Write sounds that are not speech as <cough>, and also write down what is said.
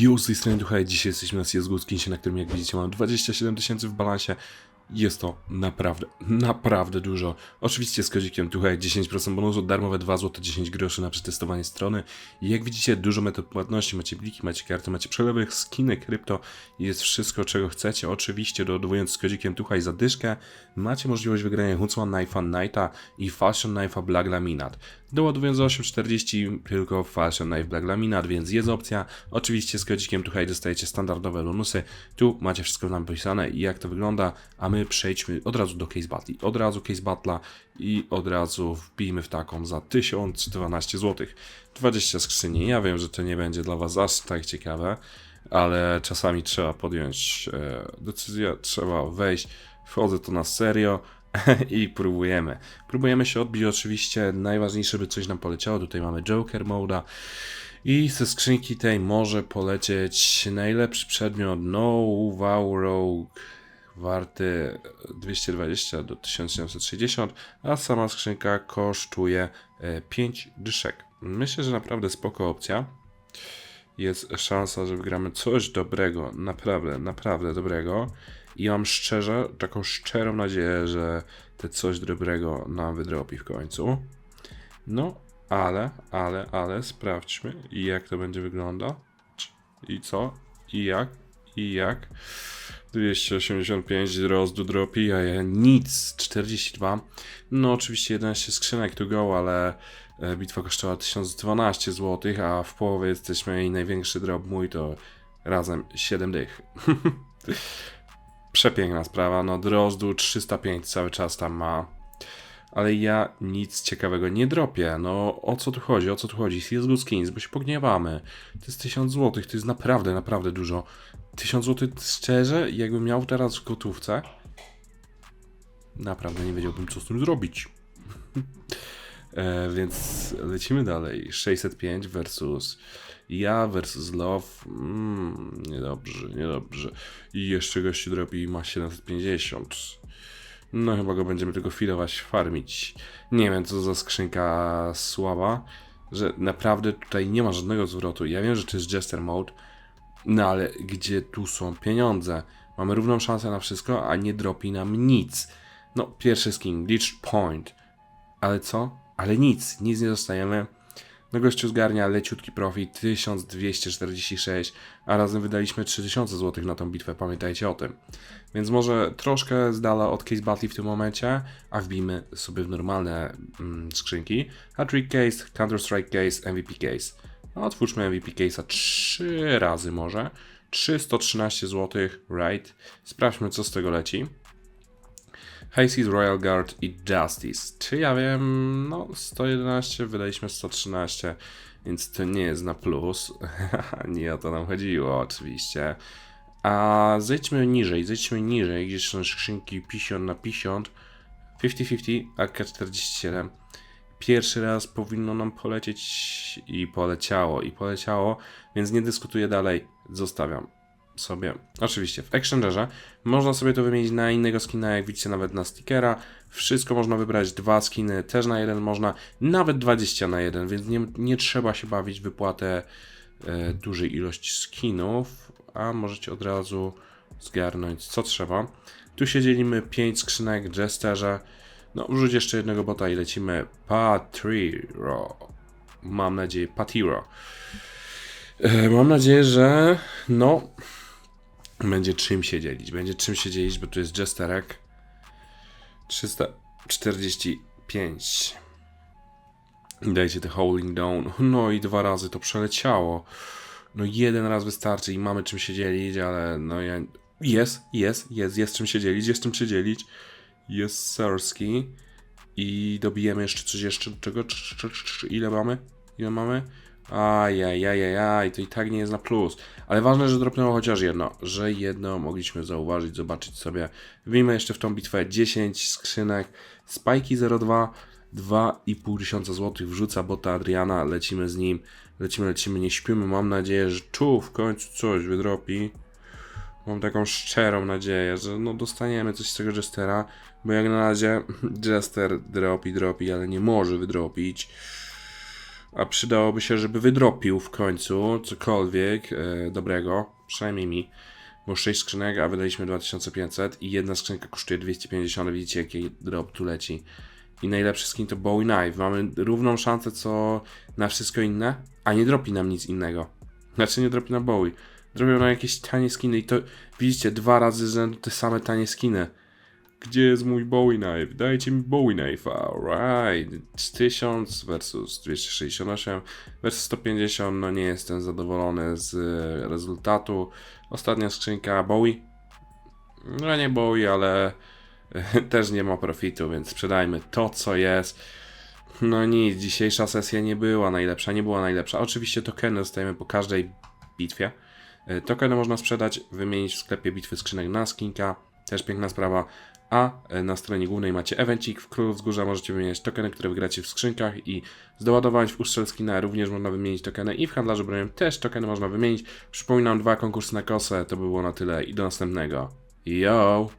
Już z tej strony Duchaj, dzisiaj jesteśmy na CSGO Skinsie, na którym jak widzicie mam 27 tysięcy w balansie. Jest to naprawdę, naprawdę dużo. Oczywiście z kodzikiem Duchaj 10% bonusu, darmowe 2 zł 10 groszy na przetestowanie strony. I jak widzicie dużo metod płatności, macie bliki, macie karty, macie przelewy, skiny, krypto. Jest wszystko czego chcecie. Oczywiście doładowując z kodzikiem Duchaj zadyszkę, macie możliwość wygrania Huncman Knife'a Knighta i Fashion Knife'a Black Laminat. Doładowując za 8,40 tylko Fashion Knife Black Laminat, więc jest opcja. Oczywiście z kodzikiem Tuchaj dostajecie standardowe bonusy. Tu macie wszystko napisane i jak to wygląda, a my przejdźmy od razu do Case Battle. Od razu Case Battle'a i od razu wbijmy w taką za 1012 zł. 20 skrzyni. Ja wiem, że to nie będzie dla Was aż tak ciekawe, ale czasami trzeba podjąć e, decyzję, trzeba wejść. Wchodzę to na serio <laughs> i próbujemy. Próbujemy się odbić oczywiście. Najważniejsze, by coś nam poleciało. Tutaj mamy Joker Moda. I ze skrzynki tej może polecieć najlepszy przedmiot No Wow Rogue warty 220 do 1760, a sama skrzynka kosztuje e, 5 dyszek. Myślę, że naprawdę spoko opcja. Jest szansa, że wygramy coś dobrego, naprawdę, naprawdę dobrego. I mam szczerze, taką szczerą nadzieję, że te coś dobrego nam wydropi w końcu. No, ale, ale, ale sprawdźmy jak to będzie wyglądać. I co? I jak? I jak? 285 rozdu dropi, a ja nic, 42. No oczywiście 11 skrzynek to go, ale e, bitwa kosztowała 1012 zł, a w połowie jesteśmy i największy drop mój to razem 7 dych. <laughs> Przepiękna sprawa, no Drozdu 305 cały czas tam ma. Ale ja nic ciekawego nie dropię. No o co tu chodzi? O co tu chodzi? CSGO Skins, bo się pogniewamy. To jest 1000 zł, to jest naprawdę, naprawdę dużo. 1000 zł szczerze, jakbym miał teraz w gotówce, naprawdę nie wiedziałbym co z tym zrobić. <laughs> e, więc lecimy dalej. 605 versus ja versus Love. Mm, niedobrze, niedobrze. I jeszcze gości drobi i ma 750. No chyba go będziemy tylko filować, farmić. Nie wiem co za skrzynka słaba, że naprawdę tutaj nie ma żadnego zwrotu. Ja wiem, że to jest Jester Mode, no ale gdzie tu są pieniądze? Mamy równą szansę na wszystko, a nie dropi nam nic. No, pierwszy skin, Glitch Point. Ale co? Ale nic, nic nie dostajemy. No gościu zgarnia leciutki profit 1246, a razem wydaliśmy 3000 zł na tą bitwę, pamiętajcie o tym. Więc może troszkę z dala od Case Battle w tym momencie, a wbijmy sobie w normalne mm, skrzynki. Hat-trick Case, Counter-Strike Case, MVP Case. No, otwórzmy MVP Case'a 3 razy może. 313 zł, right. Sprawdźmy co z tego leci. Hayseed, Royal Guard i Justice. Czy ja wiem, no 111, wydaliśmy 113, więc to nie jest na plus. <laughs> nie o to nam chodziło oczywiście. A zejdźmy niżej, zejdźmy niżej, gdzie są skrzynki 50 na 50, 50-50, AK-47. Pierwszy raz powinno nam polecieć i poleciało, i poleciało, więc nie dyskutuję dalej, zostawiam sobie, oczywiście w Exchangerze, można sobie to wymienić na innego skina, jak widzicie nawet na stickera, wszystko można wybrać, dwa skiny też na jeden można, nawet 20 na jeden, więc nie, nie trzeba się bawić wypłatę e, dużej ilości skinów, a możecie od razu zgarnąć co trzeba. Tu się dzielimy 5 skrzynek Jesterze, no wrzuć jeszcze jednego bota i lecimy. Patiro, mam nadzieję, Patiro. E, Mam nadzieję, że no będzie czym się dzielić. Będzie czym się dzielić, bo tu jest Jesterek 345. Dajcie te Howling Down. No i dwa razy to przeleciało. No jeden raz wystarczy i mamy czym się dzielić, ale no ja... Jest, jest, jest, jest czym się dzielić, jest czym się dzielić. Jest Serski. I dobijemy jeszcze coś jeszcze czego? Ile mamy? Ile mamy? Ajajajajaj, to i tak nie jest na plus. Ale ważne, że dropnęło chociaż jedno. Że jedno mogliśmy zauważyć, zobaczyć sobie. Wbijmy jeszcze w tą bitwę 10 skrzynek. Spajki 02, 2,5 tysiąca złotych wrzuca bota Adriana. Lecimy z nim. Lecimy, lecimy, nie śpimy. Mam nadzieję, że tu w końcu coś wydropi. Mam taką szczerą nadzieję, że no dostaniemy coś z tego Jestera. Bo jak na razie <laughs> Jester dropi, dropi, ale nie może wydropić. A przydałoby się, żeby wydropił w końcu cokolwiek e, dobrego, przynajmniej mi. Bo 6 skrzynek, a wydaliśmy 2500 i jedna skrzynka kosztuje 250, widzicie jaki drop tu leci. I najlepszy skin to Bowie Knife. Mamy równą szansę co na wszystko inne, a nie dropi nam nic innego. Znaczy nie dropi na Bowie. Drobią nam jakieś tanie skiny i to widzicie dwa razy z te same tanie skiny. Gdzie jest mój Bowie Knife? Dajcie mi Bowie Knife. Alright. 1000 versus 268 versus 150. No nie jestem zadowolony z e, rezultatu. Ostatnia skrzynka Bowie. No nie Bowie, ale e, <laughs> też nie ma profitu, więc sprzedajmy to, co jest. No nic, dzisiejsza sesja nie była najlepsza, nie była najlepsza. Oczywiście tokeny dostajemy po każdej bitwie. E, Tokeny można sprzedać, wymienić w sklepie bitwy skrzynek na skinka. Też piękna sprawa. A e, na stronie głównej macie evencik. W Królu Wzgórza możecie wymieniać tokeny, które wygracie w skrzynkach i z w Ustrzel również można wymienić tokeny i w handlarzu bronią też tokeny można wymienić. Przypominam, dwa konkursy na kosę. To by było na tyle i do następnego. Yo!